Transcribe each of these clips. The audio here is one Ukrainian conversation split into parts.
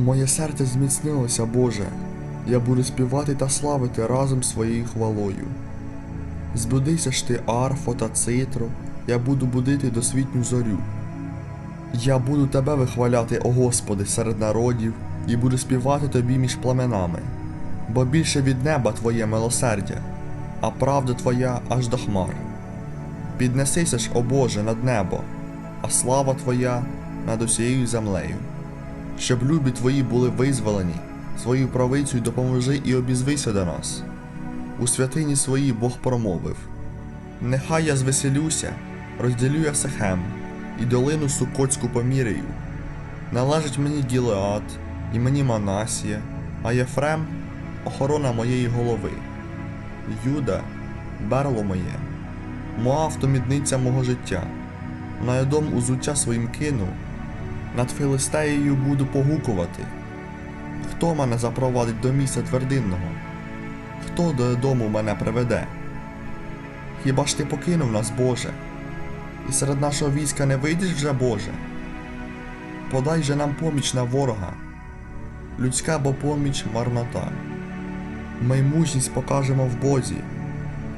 Моє серце зміцнилося, Боже. Я буду співати та славити разом своєю хвалою. Збудися ж ти, арфо та цитро, я буду будити досвітню зорю. Я буду тебе вихваляти, о Господи, серед народів, і буду співати тобі між пламенами, бо більше від неба Твоє милосердя, а правда Твоя аж до хмар. Піднесися ж, о Боже, над небо, а слава Твоя над усією землею. Щоб любі Твої були визволені, свою правицю допоможи і обізвися до нас. У святині своїй Бог промовив: Нехай я звеселюся, розділю я Сехем, і долину Сукоцьку поміряю. Належить мені Гілеад, і мені Манасія, а Єфрем охорона моєї голови. Юда берло моє, Моав то мідниця мого життя. На Едом узуття своїм кину, над Филистеєю буду погукувати. Хто мене запровадить до місця твердинного? Хто до Едому мене приведе? Хіба ж ти покинув нас, Боже? І серед нашого війська не вийдеш вже, Боже? Подай же нам поміч на ворога, людська бо поміч марнота. Ми мужність покажемо в Бозі,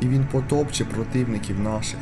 і Він потопче противників наших.